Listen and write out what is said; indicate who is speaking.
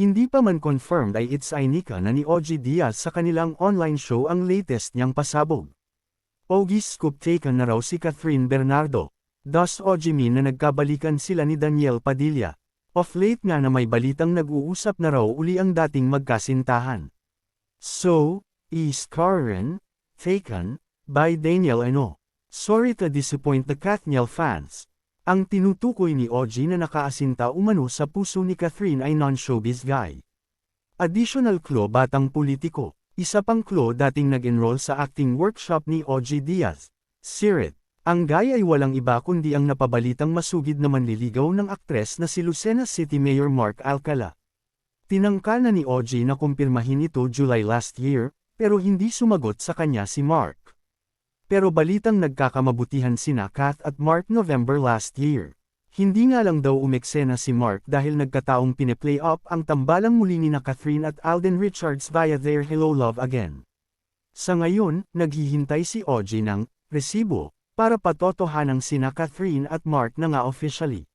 Speaker 1: Hindi pa man confirmed ay it's Ainika na ni OG Diaz sa kanilang online show ang latest niyang pasabog. Ogie's scoop taken na raw si Catherine Bernardo. Thus Ojimi na nagkabalikan sila ni Daniel Padilla. Of late nga na may balitang nag-uusap na raw uli ang dating magkasintahan. So, is Karen, taken, by Daniel Ano. Sorry to disappoint the Kathniel fans. Ang tinutukoy ni OG na nakaasinta umano sa puso ni Catherine ay non-showbiz guy. Additional clue batang politiko. Isa pang clue dating nag-enroll sa acting workshop ni OG Diaz. Sirit. Ang guy ay walang iba kundi ang napabalitang masugid na manliligaw ng aktres na si Lucena City Mayor Mark Alcala. Tinangka na ni OG na kumpirmahin ito July last year, pero hindi sumagot sa kanya si Mark. Pero balitang nagkakamabutihan sina Kath at Mark November last year. Hindi nga lang daw umeksena si Mark dahil nagkataong pineplay up ang tambalang muli ni na Catherine at Alden Richards via their Hello Love Again. Sa ngayon, naghihintay si OG ng resibo para patotohanang sina Catherine at Mark na nga officially.